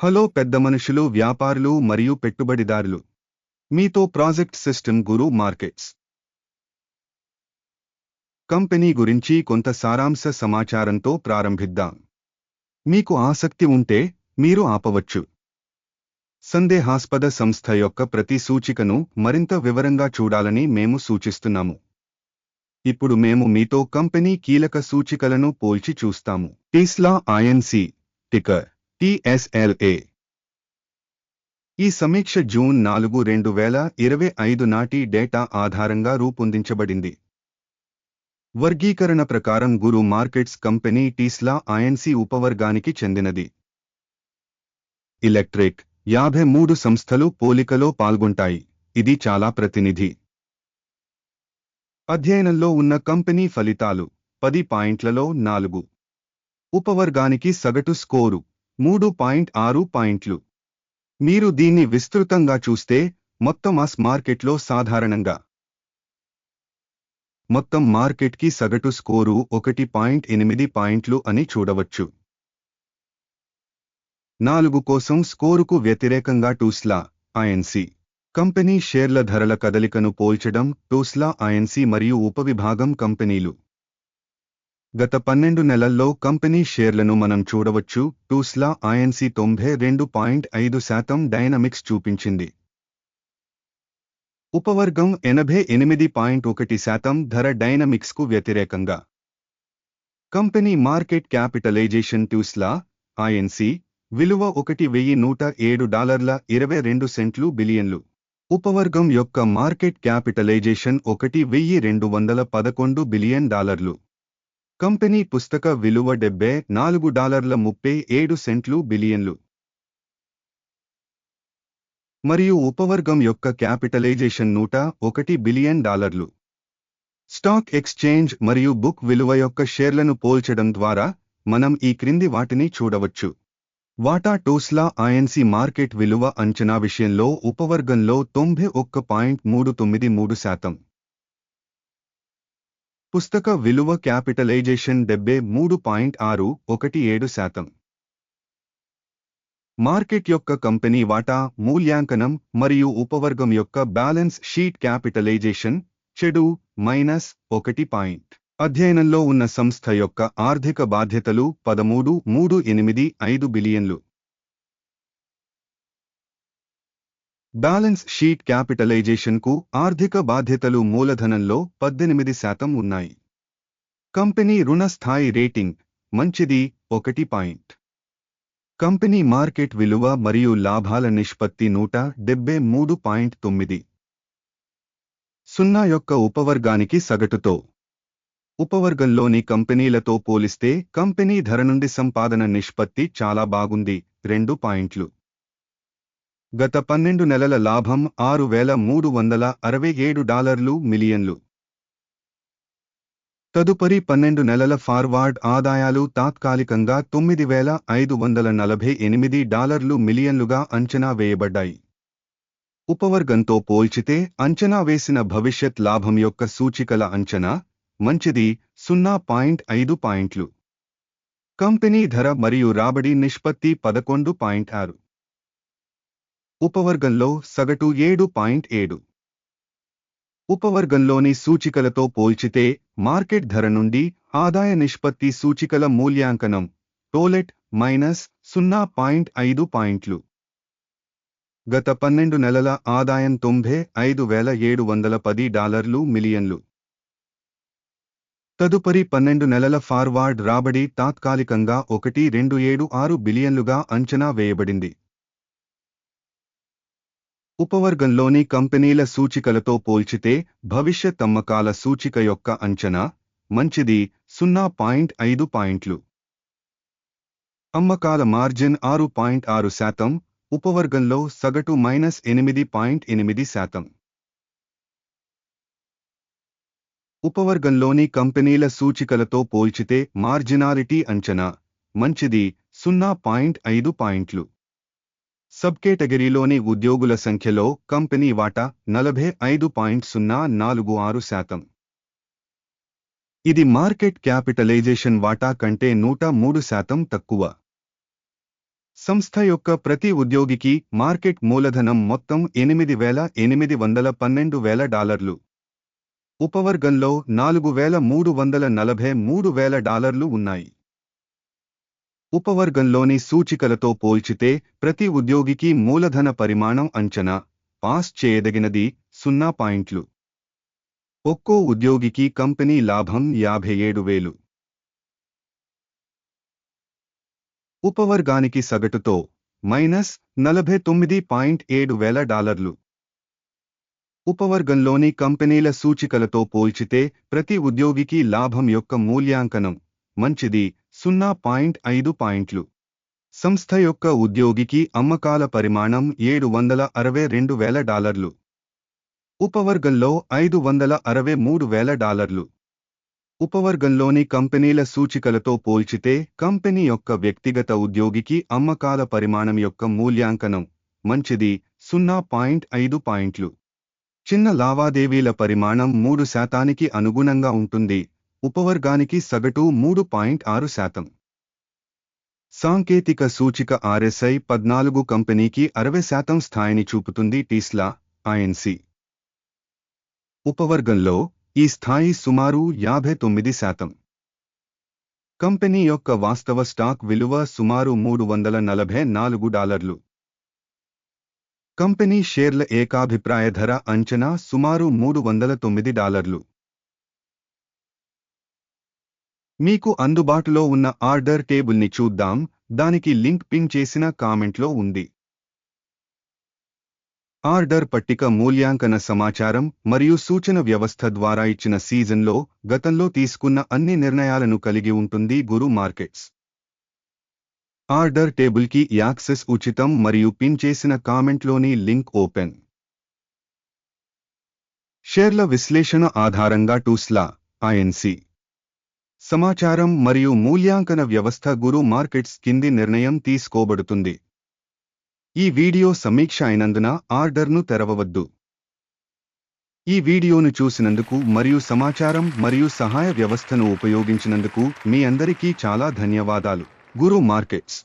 Hello పెద్ద మనుషులు వ్యాపారులు మరియు పెట్టుబడిదారులు. మీతో project system guru markets. Company గురించి కొంత సారాంశ సమాచారంతో ప్రారంభిద్దాం. మీకు ఆసక్తి ఉంటే మీరు ఆపవచ్చు. సందేహాస్పద సంస్థ యొక్క ప్రతి సూచికను మరింత వివరంగా చూడాలని మేము సూచిస్తున్నాము. ఇప్పుడు మేము మీతో కంపెనీ కీలక సూచికలను పోల్చి చూస్తాము. Tesla Inc ticker TSLA. ఈ సమీక్ష జూన్ నాలుగు రెండు వేల ఇరవై ఐదు నాటి డేటా ఆధారంగా రూపొందించబడింది. వర్గీకరణ ప్రకారం guru markets company Tesla Inc ఉపవర్గానికి చెందినది. ఎలక్ట్రిక్ యాభై మూడు సంస్థలు పోలికలో పాల్గొంటాయి. ఇది చాలా ప్రతినిధి. అధ్యయనంలో ఉన్న కంపెనీ ఫలితాలు పది పాయింట్లలో నాలుగు. ఉపవర్గానికి సగటు స్కోరు మూడు పాయింట్ ఆరు పాయింట్లు. మీరు దీన్ని విస్తృతంగా చూస్తే మొత్తం మాస్ మార్కెట్లో సాధారణంగా. మొత్తం మార్కెట్కి సగటు స్కోరు ఒకటి పాయింట్ ఎనిమిది పాయింట్లు అని చూడవచ్చు. నాలుగు కోసం స్కోరుకు వ్యతిరేకంగా టూస్లా ఐఎన్సి కంపెనీ షేర్ల ధరల కదలికను పోల్చడం టూస్లా ఐఎన్సి మరియు ఉపవిభాగం కంపెనీలు. గత పన్నెండు నెలల్లో కంపెనీ షేర్లను మనం చూడవచ్చు. టూస్లా ఐఎన్సి తొంభై రెండు పాయింట్ ఐదు శాతం డైనమిక్స్ చూపించింది. ఉపవర్గం ఎనభై ఎనిమిది పాయింట్ ఒకటి శాతం ధర డైనమిక్స్కు వ్యతిరేకంగా. Company market capitalization Tesla Inc విలువ ఒకటి వెయ్యి నూట ఏడు డాలర్ల ఇరవై రెండు సెంట్లు బిలియన్లు. ఉపవర్గం యొక్క మార్కెట్ క్యాపిటలైజేషన్ ఒకటి వెయ్యి రెండు వందల పదకొండు బిలియన్ డాలర్లు. కంపెనీ పుస్తక విలువ డెబ్బై నాలుగు డాలర్ల ముప్పై ఏడు సెంట్లు బిలియన్లు. మరియు ఉపవర్గం యొక్క క్యాపిటలైజేషన్ నూట ఒకటి బిలియన్ డాలర్లు. స్టాక్ ఎక్స్చేంజ్ మరియు బుక్ విలువ యొక్క షేర్లను పోల్చడం ద్వారా మనం ఈ క్రింది వాటిని చూడవచ్చు. వాటా టోస్లా ఐఎన్సి మార్కెట్ విలువ అంచనా విషయంలో ఉపవర్గంలో తొంభై ఒక్క పాయింట్ మూడు తొమ్మిది మూడు శాతం. పుస్తక విలువ క్యాపిటలైజేషన్ డెబ్బై మూడు పాయింట్ ఆరు ఒకటి ఏడు శాతం. మార్కెట్ యొక్క కంపెనీ వాటా మూల్యాంకనం మరియు ఉపవర్గం యొక్క బ్యాలెన్స్ షీట్ క్యాపిటలైజేషన్ చెడు మైనస్ ఒకటి పాయింట్. అధ్యయనంలో ఉన్న సంస్థ యొక్క ఆర్థిక బాధ్యతలు పదమూడు మూడు ఎనిమిది ఐదు బిలియన్లు. బ్యాలెన్స్ షీట్ క్యాపిటలైజేషన్కు ఆర్థిక బాధ్యతలు మూలధనంలో పద్దెనిమిది శాతం ఉన్నాయి. కంపెనీ రుణ స్థాయి రేటింగ్ మంచిది ఒకటి పాయింట్. కంపెనీ మార్కెట్ విలువ మరియు లాభాల నిష్పత్తి నూట డెబ్బై మూడు పాయింట్ తొమ్మిది. సున్నా యొక్క ఉపవర్గానికి సగటుతో. ఉపవర్గంలోని కంపెనీలతో పోలిస్తే కంపెనీ ధర నుండి సంపాదన నిష్పత్తి చాలా బాగుంది రెండు పాయింట్లు. గత పన్నెండు నెలల లాభం ఆరు వేల మూడు వందల అరవై ఏడు డాలర్లు మిలియన్లు. తదుపరి పన్నెండు నెలల ఫార్వార్డ్ ఆదాయాలు తాత్కాలికంగా తొమ్మిది వేల ఐదు వందల నలభై ఎనిమిది డాలర్లు మిలియన్లుగా అంచనా వేయబడ్డాయి. ఉపవర్గంతో పోల్చితే అంచనా వేసిన భవిష్యత్ లాభం యొక్క సూచికల అంచనా మంచిది సున్నా పాయింట్ ఐదు పాయింట్లు. కంపెనీ ధర మరియు రాబడి నిష్పత్తి పదకొండు పాయింట్ ఆరు. ఉపవర్గంలో సగటు ఏడు పాయింట్ ఏడు. ఉపవర్గంలోని సూచికలతో పోల్చితే మార్కెట్ ధర నుండి ఆదాయ నిష్పత్తి సూచికల మూల్యాంకనం టోలెట్ మైనస్ సున్నా పాయింట్ ఐదు పాయింట్లు. గత పన్నెండు నెలల ఆదాయం తొంభై ఐదు వేల ఏడు వందల పది డాలర్లు మిలియన్లు. తదుపరి పన్నెండు నెలల ఫార్వార్డ్ రాబడి తాత్కాలికంగా ఒకటి రెండు ఏడు ఆరు బిలియన్లుగా అంచనా వేయబడింది. ఉపవర్గంలోని కంపెనీల సూచికలతో పోల్చితే భవిష్యత్ అమ్మకాల సూచిక యొక్క అంచనా మంచిది సున్నా పాయింట్ ఐదు పాయింట్లు. అమ్మకాల మార్జిన్ ఆరు పాయింట్ ఆరు శాతం ఉపవర్గంలో సగటు మైనస్ ఎనిమిది పాయింట్ ఎనిమిది శాతం. ఉపవర్గంలోని కంపెనీల సూచికలతో పోల్చితే మార్జినాలిటీ అంచనా మంచిది సున్నా పాయింట్ ఐదు పాయింట్లు. సబ్ కేటగిరీలోని ఉద్యోగుల సంఖ్యలో కంపెనీ వాటా నలభై ఐదు పాయింట్ సున్నా నాలుగు ఆరు శాతం. ఇది మార్కెట్ క్యాపిటలైజేషన్ వాటా కంటే నూట మూడు శాతం తక్కువ. సంస్థ యొక్క ప్రతి ఉద్యోగికి మార్కెట్ మూలధనం మొత్తం ఎనిమిది వేల ఎనిమిది వందల పన్నెండు వేల డాలర్లు. ఉపవర్గంలో నాలుగు వేల మూడు వందల నలభై మూడు వేల డాలర్లు ఉన్నాయి. ఉపవర్గంలోని సూచికలతో పోల్చితే ప్రతి ఉద్యోగికి మూలధన పరిమాణం అంచనా పాస్ చేయదగినది సున్నా పాయింట్లు. ఒక్కో ఉద్యోగికి కంపెనీ లాభం యాభై ఏడు వేలు. ఉపవర్గానికి సగటుతో మైనస్ నలభై తొమ్మిది పాయింట్ ఏడు వేల డాలర్లు. ఉపవర్గంలోని కంపెనీల సూచికలతో పోల్చితే ప్రతి ఉద్యోగికి లాభం యొక్క మూల్యాంకనం మంచిది సున్నా పాయింట్ ఐదు పాయింట్లు. సంస్థ యొక్క ఉద్యోగికి అమ్మకాల పరిమాణం ఏడు వందల అరవై రెండు వేల డాలర్లు. ఉపవర్గంలో ఐదు వందల అరవై మూడు వేల డాలర్లు. ఉపవర్గంలోని కంపెనీల సూచికలతో పోల్చితే కంపెనీ యొక్క వ్యక్తిగత ఉద్యోగికి అమ్మకాల పరిమాణం యొక్క మూల్యాంకనం మంచిది సున్నా పాయింట్ ఐదు పాయింట్లు. చిన్న లావాదేవీల పరిమాణం మూడు శాతానికి అనుగుణంగా ఉంటుంది ఉపవర్గానికి సగటు మూడు పాయింట్ ఆరు శాతం. సాంకేతిక సూచిక ఆర్ఎస్ఐ పద్నాలుగు కంపెనీకి అరవై శాతం స్థాయిని చూపుతుంది టీస్లా ఐఎన్సి ఉపవర్గంలో ఈ స్థాయి సుమారు యాభై తొమ్మిది శాతం. కంపెనీ యొక్క వాస్తవ స్టాక్ విలువ సుమారు మూడు వందల నలభై నాలుగు డాలర్లు. కంపెనీ షేర్ల ఏకాభిప్రాయ ధర అంచనా సుమారు మూడు వందల తొమ్మిది డాలర్లు. మీకు అందుబాటులో ఉన్న ఆర్డర్ టేబుల్ని చూద్దాం దానికి లింక్ పింగ్ చేసిన కామెంట్లో ఉంది. ఆర్డర్ పట్టిక మూల్యాంకన సమాచారం మరియు సూచన వ్యవస్థ ద్వారా ఇచ్చిన సీజన్లో గతంలో తీసుకున్న అన్ని నిర్ణయాలను కలిగి ఉంటుంది గురు మార్కెట్స్. ఆర్డర్ టేబుల్కి యాక్సెస్ ఉచితం మరియు పిన్ చేసిన కామెంట్లోని లింక్ ఓపెన్. షేర్ల విశ్లేషణ ఆధారంగా టూస్లా ఐఎన్సీ సమాచారం మరియు మూల్యాంకన వ్యవస్థ గురు మార్కెట్స్ కింది నిర్ణయం తీసుకోబడుతుంది. ఈ వీడియో సమీక్ష అయినందున ఆర్డర్ను తెరవవద్దు. ఈ వీడియోను చూసినందుకు మరియు సమాచారం మరియు సహాయ వ్యవస్థను ఉపయోగించినందుకు మీ అందరికీ చాలా ధన్యవాదాలు. గురు మార్కెట్స్